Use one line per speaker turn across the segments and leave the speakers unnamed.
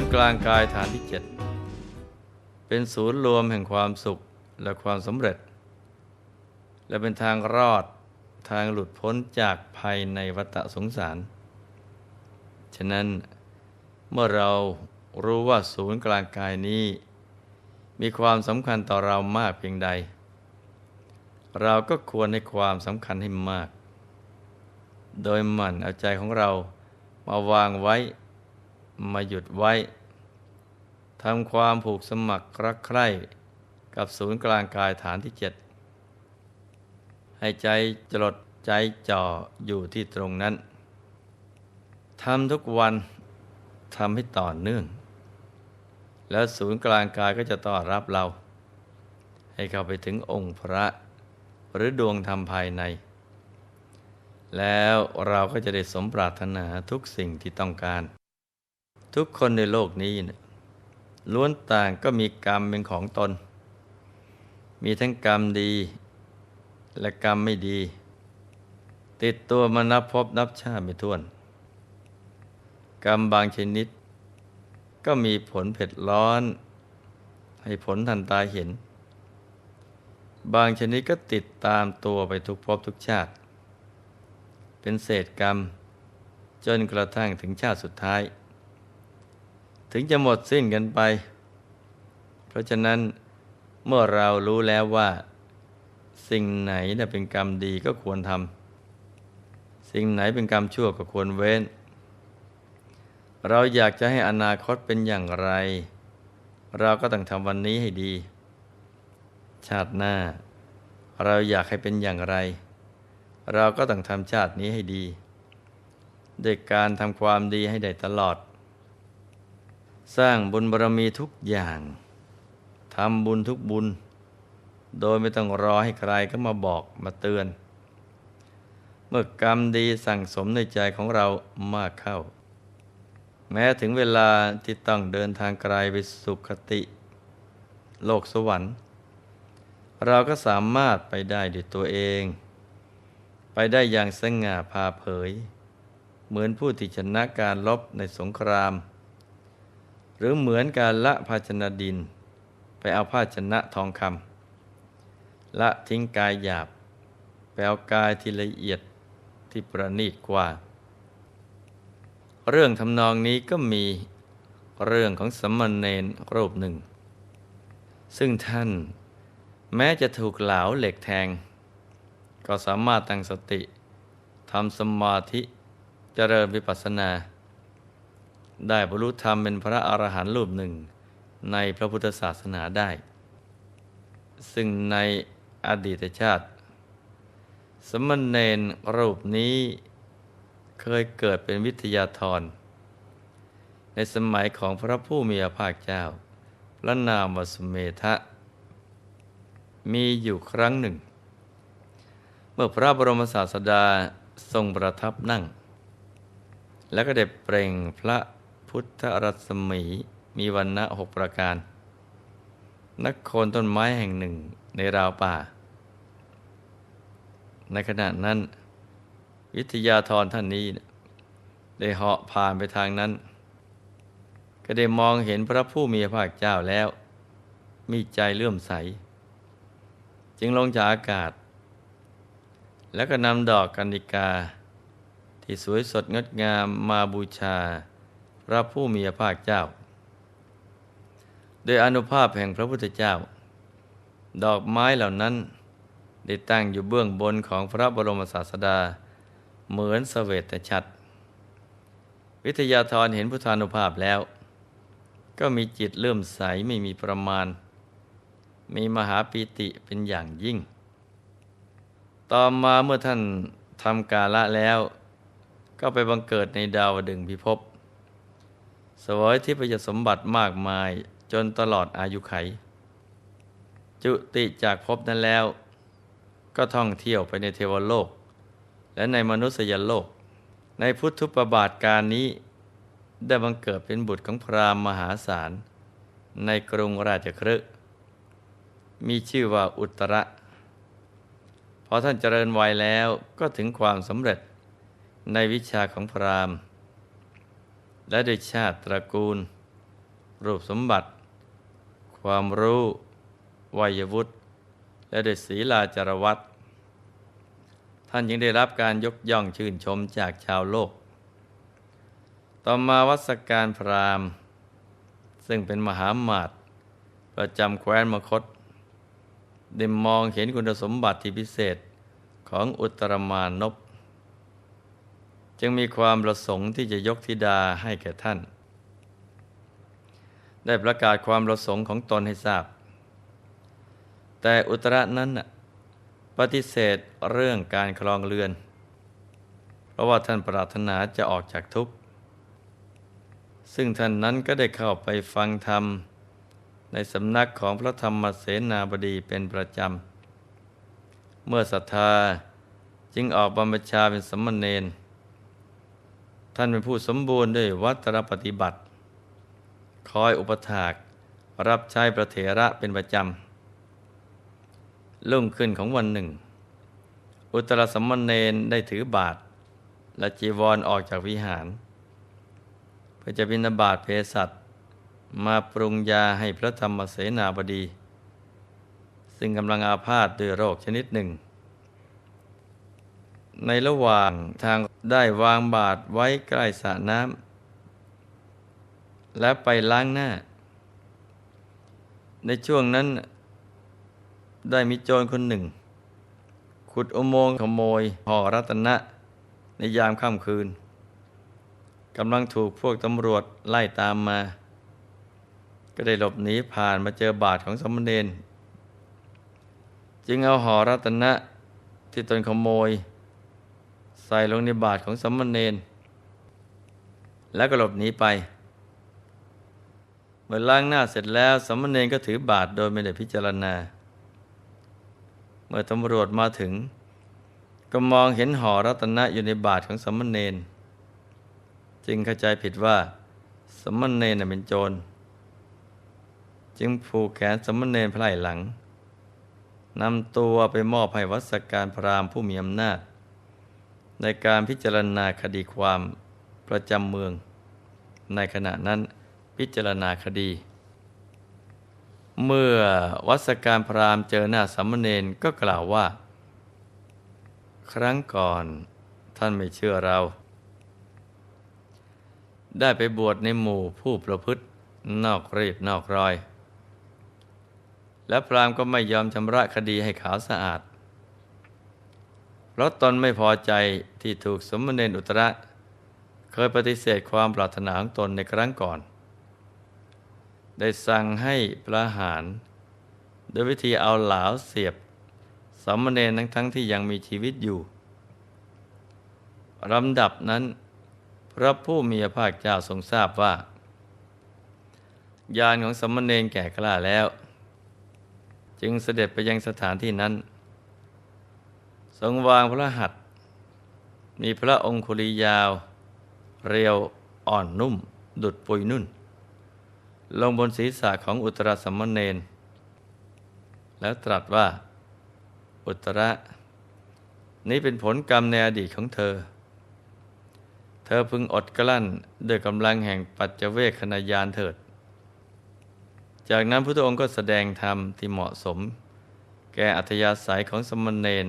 นย์กลางกายฐานที่เจ็ดเป็นศูนย์รวมแห่งความสุขและความสำเร็จ และเป็นทางรอดทางหลุดพ้นจากภัยในวัฏสงสาร ฉะนั้นเมื่อเรารู้ว่าศูนย์กลางกายนี้ มีความสำคัญต่อเรามากเพียงใด เราก็ควรให้ความสำคัญให้มาก โดยหมั่นเอาใจของเรามาวางไว้ มาหยุดไว้ทำความผูกสมัครรักใคร่กับศูนย์กลางกายฐานที่เจ็ดให้ใจจลดใจจ่ออยู่ที่ตรงนั้นทำทุกวันทำให้ต่อเนื่อง แล้วศูนย์กลางกายก็จะต้อนรับเรา ให้เข้าไปถึงองค์พระ หรือดวงธรรมภายใน แล้วเราก็จะได้สมปรารถนาทุกสิ่งที่ต้องการ ทุกคนในโลกนี้นะล้วนต่างก็มีกรรมเป็นของตน มีทั้งกรรมดี และกรรมไม่ดี ติดตัวมานับพบนับชาติไม่ถ้วน กรรมบางชนิด ก็มีผลเผ็ดร้อน ให้ผลทันตาเห็น บางชนิดก็ติดตามตัวไปทุกภพทุกชาติ เป็นเศษกรรม จนกระทั่งถึงชาติสุดท้าย ถึงจะหมดสิ้นกันไป เพราะฉะนั้นเมื่อเรารู้แล้วว่า สิ่งไหนเป็นกรรมดีก็ควรทำสิ่งไหนเป็นกรรมชั่วก็ควรเว้น เราอยากจะให้อนาคตเป็นอย่างไร เราก็ต้องทำวันนี้ให้ดี ชาติหน้า เราอยากให้เป็นอย่างไร เราก็ต้องทำชาตินี้ให้ดีด้วยการทำความดีให้ได้ตลอด สร้างบุญบารมีทุกอย่างทำบุญทุกบุญ โดยไม่ต้องรอให้ใครก็มาบอกมาเตือน เมื่อกรรมดีสั่งสมในใจของเรามากเข้า แม้ถึงเวลาที่ต้องเดินทางไกลไปสุคติ โลกสวรรค์ เราก็สามารถไปได้ด้วยตัวเอง ไปได้อย่างสง่าพาเผย เหมือนผู้ที่ชนะการลบในสงคราม หรือเหมือนการละภาชนะดิน ไปเอาภาชนะทองคำละทิ้งกายหยาบ ไปเอากายที่ละเอียดที่ประณีตกว่า เรื่องทำนองนี้ก็มีเรื่องของสมณเณรรูปหนึ่ง ซึ่งท่านแม้จะถูกเหลาเหล็กแทง ก็สามารถตั้งสติทำสมาธิเจริญวิปัสสนา ได้บรรลุธรรมเป็นพระอรหันต์รูปหนึ่ง ในพระพุทธศาสนาได้ ซึ่งในอดีตชาติ สมณเณรรูปนี้เคยเกิดเป็นวิทยาธร ในสมัยของพระผู้มีพระภาคเจ้า พระนามวสุเมธะมีอยู่ครั้งหนึ่ง เมื่อพระบรมศาสดาทรงประทับนั่ง แล้วก็ได้เปล่งพระ พุทธรัศมีมีวันณะหกประการ นักโคนต้นไม้แห่งหนึ่งในราวป่า ในขณะนั้น วิทยาธรท่านนี้ ได้เหาะผ่านไปทางนั้น ก็ได้มองเห็นพระผู้มีพระภาคเจ้าแล้ว มีใจเลื่อมใส จึงลงจากอากาศ แล้วก็นำดอกกันิกาที่สวยสดงดงามมาบูชา พระผู้มีพระภาคเจ้า โดยอนุภาพแห่งพระพุทธเจ้า ดอกไม้เหล่านั้นได้ตั้งอยู่เบื้องบนของพระบรมศาสดา เหมือนสเวตฉัตรวิทยาธรเห็นพุทธานุภาพแล้ว ก็มีจิตเลื่อมใสไม่มีประมาณ มีมหาปีติเป็นอย่างยิ่ง ต่อมาเมื่อท่านทำกาละแล้ว ก็ไปบังเกิดในดาวดึงพิภพ สวยที่ประยสมบัติมากมายจนตลอดอายุไข จุติจากภพนั้นแล้ว ก็ท่องเที่ยวไปในเทวโลก และในมนุษยโลก ในพุทธุปบาทการนี้ได้บังเกิดเป็นบุตรของพราหมณ์มหาศาล ในกรุงราชครึมีชื่อว่าอุตระพอท่านเจริญวัยแล้วก็ถึงความสำเร็จในวิชาของพราหมณ์ และโดยชาติตระกูล รูปสมบัติ ความรู้ วัยวุฒิและด้วยศีลาจารวัตท่านยังได้รับการยกย่องชื่นชมจากชาวโลก ต่อมาวัสการพราหมณ์ ซึ่งเป็นมหามาตประจำแคว้นมคตได้มองเห็นคุณสมบัติที่พิเศษของอุตรมานพ จึงมีความประสงค์ที่จะยกธิดาให้แก่ท่าน ได้ประกาศความประสงค์ของตนให้ทราบ แต่อุตระนั้นปฏิเสธเรื่องการคลองเรือน เพราะว่าท่านปรารถนาจะออกจากทุกข์ ซึ่งท่านนั้นก็ได้เข้าไปฟังธรรม ในสำนักของพระธรรมเสนาบดีเป็นประจำ เมื่อศรัทธาจึงออกบรรพชาเป็นสมณเณร ท่านเป็นผู้สมบูรณ์ด้วยวัตรปฏิบัติ คอยอุปถาก รับใช้พระเถระเป็นประจำลุ่งขึ้นของวันหนึ่ง อุตรสมณเณรได้ถือบาท และจีวรอออกจากวิหาร เพื่อจะบินาบาตเพสัตมาปรุงยาให้พระธรรมเสนาบดี ซึ่งกำลังอาพาธด้วยโรคชนิดหนึ่ง ในระหว่างทางได้วางบาทไว้ใกล้สระน้ำและไปล้างหน้า ในช่วงนั้นได้มีโจรคนหนึ่ง ขุดอุโมงค์ขโมยห่อรัตนะ ในยามค่ำคืนกำลังถูกพวกตำรวจไล่ตามมา ก็ได้หลบหนีผ่านมาเจอบาทของสมณเณรจึงเอาห่อรัตนะที่ตนขโมย ใส่ลงในบาทของสมณเณรแล้วก็หลบหนีไป เมื่อล้างหน้าเสร็จแล้วสมณเณรก็ถือบาทโดยไม่ได้พิจารณา เมื่อตำรวจมาถึง ก็มองเห็นห่อรัตนะอยู่ในบาทของสมณเณรจึงเข้าใจผิดว่า สมณเณรเป็นโจร จึงผูกแขนสมณเณรพลายหลังนำตัวไปมอบให้วัสการพรามผู้มีอำนาจ ในการพิจารณาคดีความประจำเมือง ในขณะนั้นพิจารณาคดี เมื่อวัสการพราหมณ์เจอหน้าสัมมเนนก็กล่าวว่า ครั้งก่อนท่านไม่เชื่อเรา ได้ไปบวชในหมู่ผู้ประพฤตินอกรีดนอกรอย และพราหมณ์ก็ไม่ยอมชำระคดีให้ขาวสะอาด เพราะตนไม่พอใจที่ถูกสมณเณรอุตระ เคยปฏิเสธความปรารถนาของตนในครั้งก่อน ได้สั่งให้ประหาร โดยวิธีเอาเหลาเสียบสมณเณรทั้งทั้งที่ยังมีชีวิตอยู่ลำดับนั้น พระผู้มีพระภาคเจ้าทรงทราบว่ายานของสมณเณรแก่กล้าแล้ว จึงเสด็จไปยังสถานที่นั้น ทรงวางพระหัตถ์มีพระองคุลียาว เรียวอ่อนนุ่ม ดุดปุยนุ่น ลงบนศีรษะของอุตรสัมมเนน แล้วตรัสว่า อุตระ นี้เป็นผลกรรมในอดีตของเธอ เธอพึงอดกลั้นด้วยกำลังแห่งปัจเจเวคขณยานเถิด จากนั้นพระองค์ก็แสดงธรรมที่เหมาะสม แก่อัธยาศัยของสมณเณร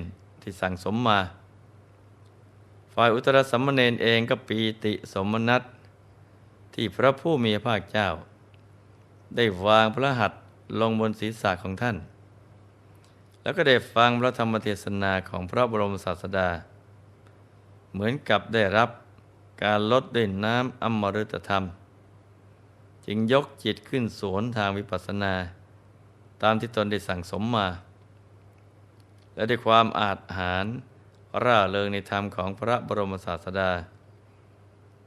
ที่สั่งสมมา ฝ่ายอุตรสัมมเนนเองก็ปีติสมนัตที่พระผู้มีพระเจ้า ได้วางพระหัตถ์ลงบนศีรษะของท่าน แล้วก็ได้ฟังพระธรรมเทศนาของพระบรมศาสดา เหมือนกับได้รับการลดด้วยน้ำอมฤตธรรม จึงยกจิตขึ้นสวนทางวิปัสสนา ตามที่ตนได้สั่งสมมา และด้วยความอาจหารร่าเริงในธรรมของพระบรมศาสดา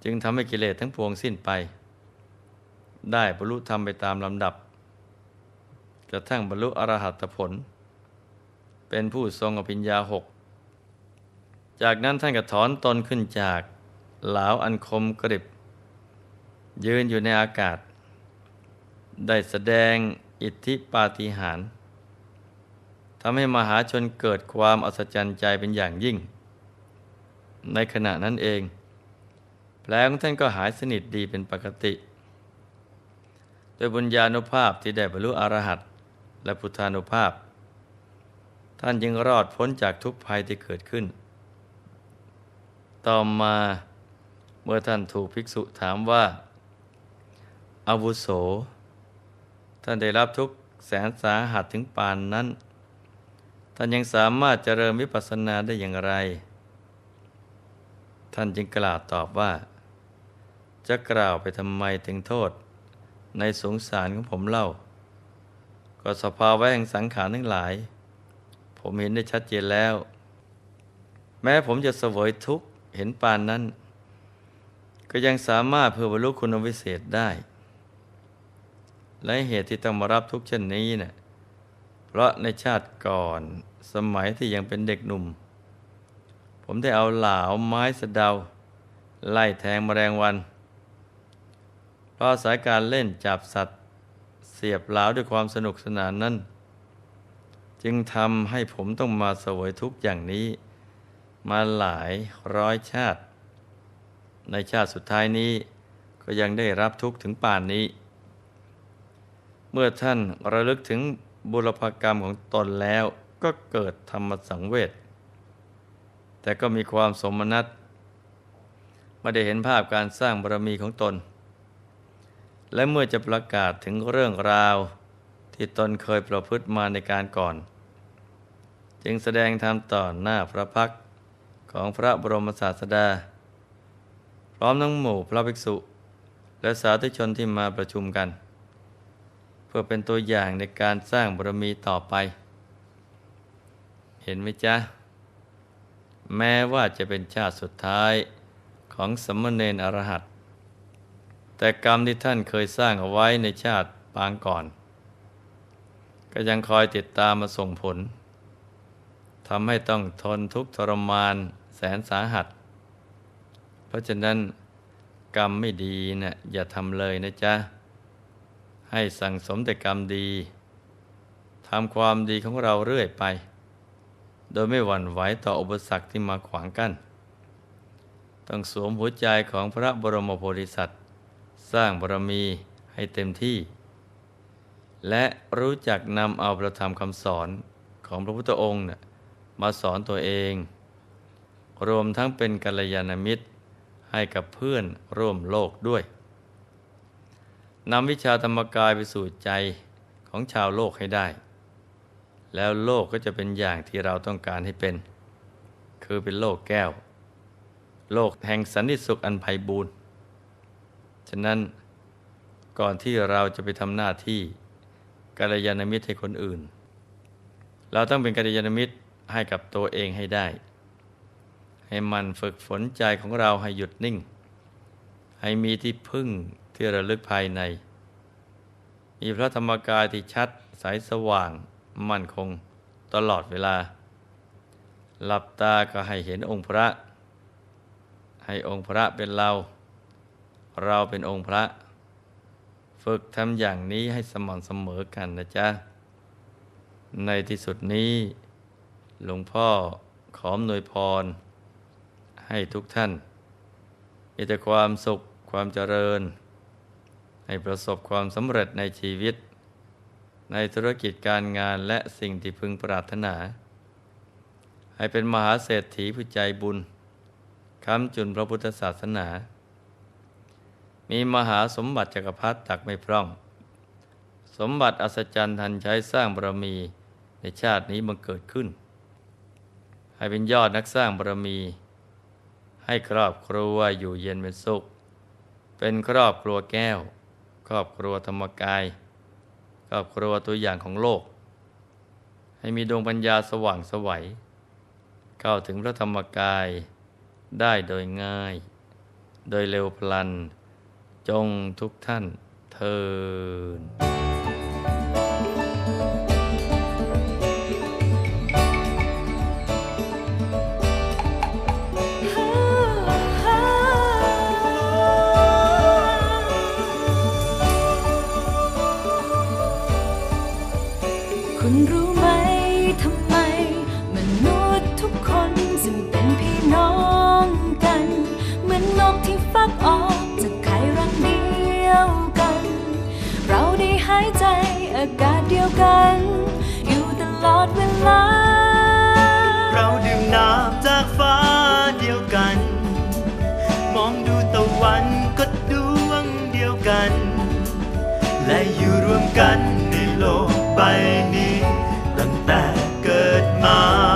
จึงทำให้กิเลสทั้งปวงสิ้นไป ได้บรรลุธรรมไปตามลำดับกระทั่งบรรลุอรหัตผล เป็นผู้ทรงอภิญญาหก จากนั้นท่านก็ถอนตนขึ้นจากเหลาอันคมกริบ ยืนอยู่ในอากาศ ได้แสดงอิทธิปาฏิหาริย์ ทำให้มหาชนเกิดความอัศจรรย์ใจเป็นอย่างยิ่ง ในขณะนั้นเอง แผลของท่านก็หายสนิทดีเป็นปกติ โดยบุญญาณุภาพที่ได้บรรลุอรหัตและพุทธานุภาพ ท่านยังรอดพ้นจากทุกภัยที่เกิดขึ้น ต่อมาเมื่อท่านถูกภิกษุถามว่า อาวุโส ท่านได้รับทุกแสนสาหัสถึงปานนั้น ท่านยังสามารถเจริญวิปัสสนาได้อย่างไร ท่านจึงกล่าวตอบว่า จะกล่าวไปทำไมถึงโทษ ในสงสารของผมเล่า ก็สภาวะแห่งสังขารทั้งหลาย ผมเห็นได้ชัดเจนแล้ว แม้ผมจะเสวยทุกข์เห็นปานนั้น ก็ยังสามารถเพื่อบรรลุคุณวิเศษได้ และเหตุที่ต้องมารับทุกข์เช่นนี้เนะ่ย เพราะในชาติก่อนสมัยที่ยังเป็นเด็กหนุ่ม ผมได้เอาเหลาไม้สะเดา ไล่แทงมแมลงวัน เพราะสายการเล่นจับสัตว์ เสียบเหลาด้วยความสนุกสนานนั้น จึงทำให้ผมต้องมาเสวยทุกข์อย่างนี้ มาหลายร้อยชาติ ในชาติสุดท้ายนี้ก็ยังได้รับทุกข์ถึงป่านนี้ เมื่อท่านระลึกถึง บุรพกรรมของตนแล้วก็เกิดธรรมสังเวชแต่ก็มีความสมนัตไม่ได้เห็นภาพการสร้างบารมีของตน และเมื่อจะประกาศถึงเรื่องราวที่ตนเคยประพฤติมาในการก่อน จึงแสดงธรรมต่อหน้าพระพักของพระบรมศาสดา พร้อมทั้งหมู่พระภิกษุ และสาธุชนที่มาประชุมกัน เพื่อเป็นตัวอย่างในการสร้างบารมีต่อไป เห็นไหมจ๊ะ แม้ว่าจะเป็นชาติสุดท้ายของสมณเณรอรหัตแต่กรรมที่ท่านเคยสร้างเอาไว้ในชาติปางก่อน ก็ยังคอยติดตามมาส่งผลทำให้ต้องทนทุกข์ทรมานแสนสาหัส เพราะฉะนั้นกรรมไม่ดีนะ่ะอย่าทำเลยนะจ๊ะ ให้สั่งสมแต่กรรมดีทำความดีของเราเรื่อยไป โดยไม่หวั่นไหวต่ออุปสรรคที่มาขวางกัน้นต้องสวมหัวใจของพระบรมโพธิสัตว์ สร้างบารมีให้เต็มที่ และรู้จักนำเอาประธรรมคำสอนของพระพุทธองค์นะมาสอนตัวเอง รวมทั้งเป็นกัลยาณมิตรให้กับเพื่อนร่วมโลกด้วย นำวิชาธรรมกายไปสู่ใจของชาวโลกให้ได้ แล้วโลกก็จะเป็นอย่างที่เราต้องการให้เป็น คือเป็นโลกแก้ว โลกแห่งสันติสุขอันไพบูรณ์ฉะนั้นก่อนที่เราจะไปทำหน้าที่กัลยาณมิตรให้คนอื่น เราต้องเป็นกัลยาณมิตรให้กับตัวเองให้ได้ ให้มันฝึกฝนใจของเราให้หยุดนิ่ง ให้มีที่พึ่ง ที่ระลึกภายใน มีพระธรรมกายที่ชัดใสสว่างมั่นคงตลอดเวลา หลับตาก็ให้เห็นองค์พระ ให้องค์พระเป็นเรา เราเป็นองค์พระ ฝึกทำอย่างนี้ให้สม่ำเสมอกันนะจ๊ะ ในที่สุดนี้หลวงพ่อขอมนวยพร ให้ทุกท่านมีแต่ความสุขความเจริญ ให้ประสบความสำเร็จในชีวิต ในธุรกิจการงานและสิ่งที่พึงปรารถนา ให้เป็นมหาเศรษฐีผู้ใจบุญค้ำจุนพระพุทธศาสนา มีมหาสมบัติจักรพรรดิตักไม่พร่อง สมบัติอัศจรรย์ทันใช้สร้างบารมีในชาตินี้บังเกิดขึ้น ให้เป็นยอดนักสร้างบารมี ให้ครอบครัวอยู่เย็นเป็นสุข เป็นครอบครัวแก้ว ครอบครัวธรรมกาย ครอบครัวตัวอย่างของโลก ให้มีดวงปัญญาสว่างสวัยเข้าถึงพระธรรมกายได้โดยง่าย โดยเร็วพลัน จงทุกท่านเทิน
ร